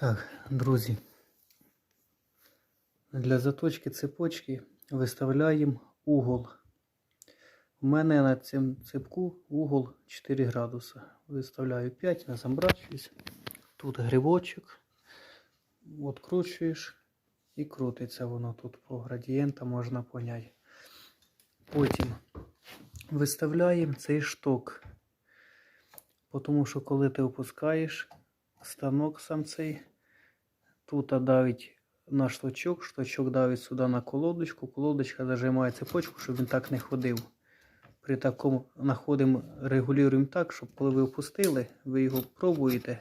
Так, друзі. Для заточки цепочки виставляємо угол. У мене на цьому цепку угол 4 градуса. Виставляю 5, не заморачуюсь. Тут грибочок. Откручуєш і крутиться воно тут по градієнтам можна поняти. Потім виставляємо цей шток. Тому що коли ти опускаєш станок сам цей, тут давить на шточок, шточок давить сюди на колодочку, колодочка зажимає цепочку, щоб він так не ходив. При такому знаходимо, регулюємо так, щоб коли ви опустили, ви його пробуєте,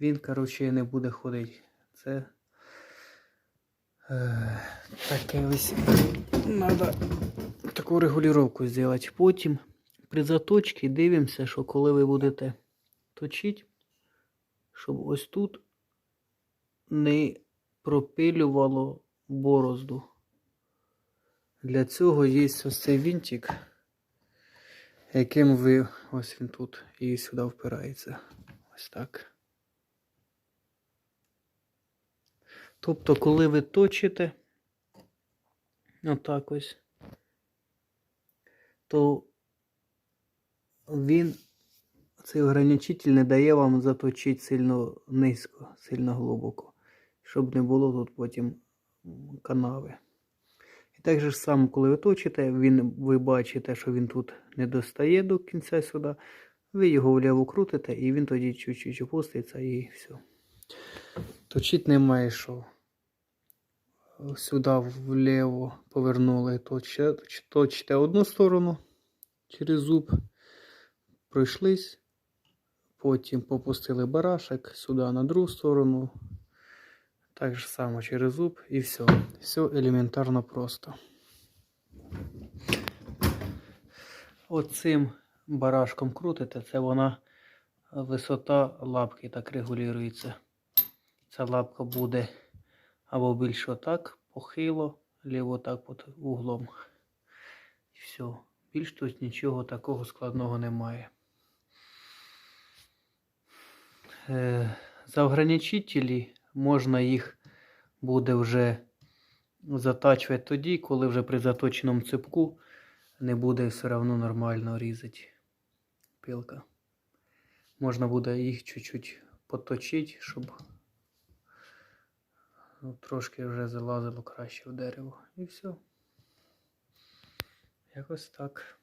він, коротше, не буде ходити. Це е, таке ось треба таку регулювання зробити. Потім при заточці дивимося, що коли ви будете точити, щоб ось тут не пропилювало борозду. Для цього є ось цей вінтик, яким ви ось він тут і сюди впирається. Ось так. Тобто, коли ви точите, отак ось, то він, цей ограничитель не дає вам заточити сильно низько, сильно глибоко, щоб не було тут потім канави. І так же ж само, коли ви точите, він, ви бачите, що він тут не достає до кінця сюди, ви його вліво крутите, і він тоді чуть-чуть опуститься і все. Точить немає що. Сюди вліво повернули, точите одну сторону через зуб, пройшлись, потім попустили барашек сюди на другу сторону. Так же само через зуб і все. Все елементарно просто. Оцим барашком крутите, це вона висота лапки так регулюється. Ця лапка буде або більш отак похило, ліво так під углом. І все. Більш тут нічого такого складного немає. Е, за ограничителі можна їх буде вже затачувати тоді, коли вже при заточеному цепку не буде все одно нормально різати пилка. Можна буде їх чуть-чуть поточити, щоб ну, трошки вже залазило краще в дерево. І все. Якось так.